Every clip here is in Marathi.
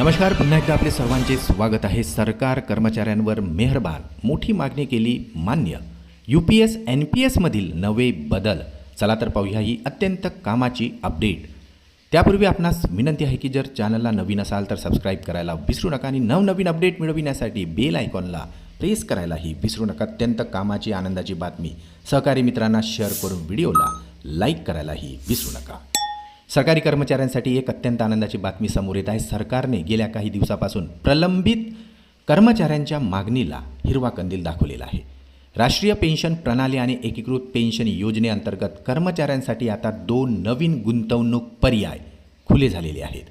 नमस्कार पुन्हा एकदा आपले सर्वांचे स्वागत आहे. सरकार कर्मचाऱ्यांवर मेहरबान. मोठी मागणी केली मान्य. U P S N P एसमधील नवे बदल. चला तर पाहूया ही अत्यंत कामाची अपडेट त्यापूर्वी आपणास विनंती आहे की जर चॅनलला नवीन असाल तर सबस्क्राईब करायला विसरू नका आणि नवनवीन अपडेट मिळविण्यासाठी बेल आयकॉनला प्रेस करायलाही विसरू नका. अत्यंत कामाची आनंदाची बातमी. सहकारी मित्रांना शेअर करून व्हिडिओला लाईक करायलाही विसरू नका. सरकारी कर्मचाऱ्यांसाठी एक अत्यंत आनंदाची बातमी समोर येत आहे. सरकारने गेल्या काही दिवसापासून प्रलंबित कर्मचाऱ्यांच्या मागणीला हिरवा कंदील दाखवलेला आहे. राष्ट्रीय पेन्शन प्रणाली आणि एकीकृत पेन्शन योजनेअंतर्गत कर्मचाऱ्यांसाठी आता दोन नवीन गुंतवणूक पर्याय खुले झालेले आहेत.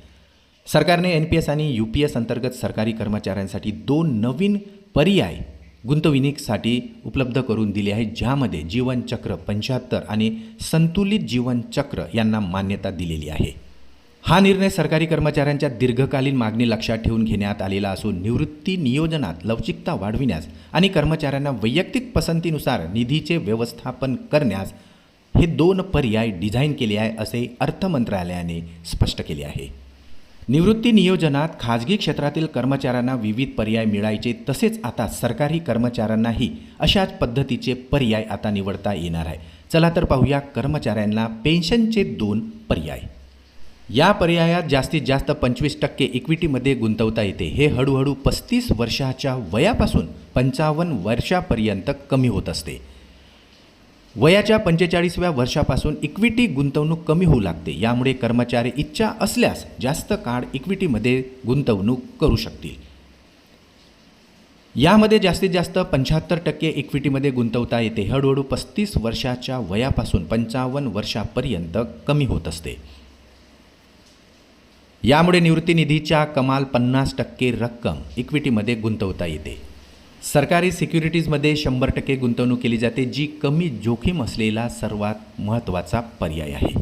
सरकारने एन पी एस आणि यू पी एस अंतर्गत सरकारी कर्मचाऱ्यांसाठी दोन नवीन पर्याय गुंतवणुकीसाठी उपलब्ध करून दिली आहे ज्यामध्ये जीवनचक्र पंच्याहत्तर आणि संतुलित जीवनचक्र यांना मान्यता दिलेली आहे. हा निर्णय सरकारी कर्मचाऱ्यांच्या दीर्घकालीन मागणी लक्षात ठेवून घेण्यात आलेला असून निवृत्ती नियोजनात लवचिकता वाढविण्यास आणि कर्मचाऱ्यांना वैयक्तिक पसंतीनुसार निधीचे व्यवस्थापन करण्यास हे दोन पर्याय डिझाईन केले आहे असे अर्थ मंत्रालयाने स्पष्ट केले आहे. निवृत्ती नियोजनात खाजगी क्षेत्रातील कर्मचाऱ्यांना विविध पर्याय मिळायचे तसेच आता सरकारी कर्मचाऱ्यांनाही अशाच पद्धतीचे पर्याय आता निवडता येणार आहे. चला तर पाहूया कर्मचाऱ्यांना पेन्शनचे दोन पर्याय. या पर्यायात जास्तीत जास्त पंचवीस टक्के इक्विटीमध्ये गुंतवता येते. हे हळूहळू पस्तीस वर्षाच्या वयापासून पंचावन्न वर्षापर्यंत कमी होत असते. वयाच्या पंचेचाळीसव्या वर्षापासून इक्विटी गुंतवणूक कमी होऊ लागते. यामुळे कर्मचारी इच्छा असल्यास जास्त काळ इक्विटीमध्ये गुंतवणूक करू शकतील. यामध्ये जास्तीत जास्त पंच्याहत्तर टक्के इक्विटीमध्ये गुंतवता येते. हळूहळू पस्तीस वर्षाच्या वयापासून पंचावन्न वर्षापर्यंत कमी होत असते. यामुळे निवृत्ती निधीच्या कमाल पन्नास टक्के रक्कम इक्विटीमध्ये गुंतवता येते. सरकारी सिक्युरिटीजमध्ये शंभर टक्के गुंतवणूक केली जाते जी कमी जोखीम असलेला सर्वात महत्त्वाचा पर्याय आहे.